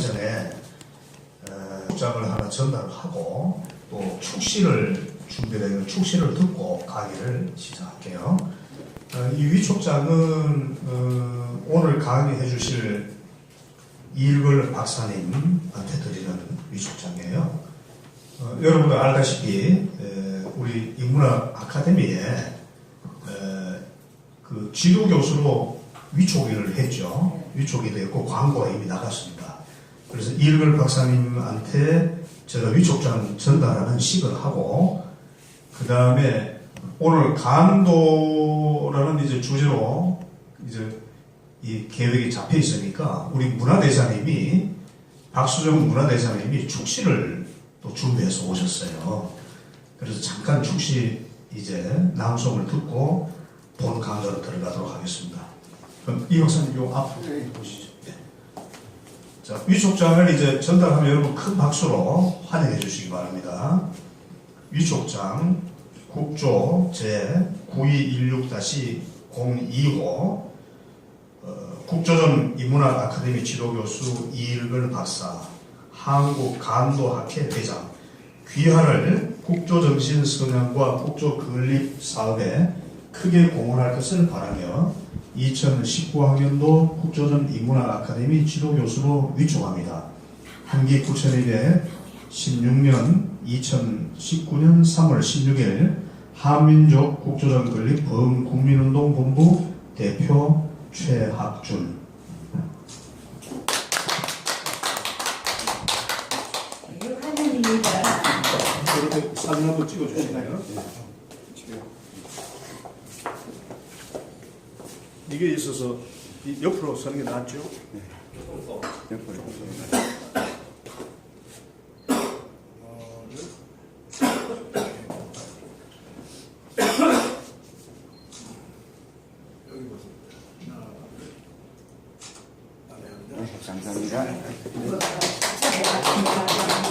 전에 어, 복장을 하나 전달하고 또 축시를 준비되어 축시를 듣고 강의를 시작할게요. 어, 이 위촉장은 어, 오늘 강의해 주실 이일걸 박사님한테 드리는 위촉장이에요. 어, 여러분도 알다시피 에, 우리 인문학 아카데미에 에, 그 지도 교수로 위촉을 했죠. 위촉이 됐고 광고가 이미 나갔습니다. 그래서 이일걸 박사님한테 제가 위촉장 전달하는 식을 하고 그 다음에 오늘 강도라는 이제 주제로 이제 이 계획이 잡혀 있으니까 우리 문화대사님이 박수정 문화대사님이 축시를 또 준비해서 오셨어요. 그래서 잠깐 축시 이제 낭송을 듣고 본 강좌로 들어가도록 하겠습니다. 그럼 이 박사님 요 앞으로 보시죠. 네. 자 위촉 장을 이제 전달하면 여러분 큰 박수로 환영해 주시기 바랍니다. 위촉장 국조 제9216-025 어, 국조전 인문학 아카데미 지도교수 이일걸 박사 한국간도학회 대장 귀하를 국조정신 성향과 국조 건립 사업에 크게 공헌할 것을 바라며 2019학년도 국조전 인문학 아카데미 지도교수로 위촉합니다. 한기 9216년 2019년 3월 16일 한민족 국조전 건립 범국민운동 본부 대표 최학준 사진 한번 찍어주시나요? 이게 있어서 이 옆으로 서는 게 낫죠? 감사합니다.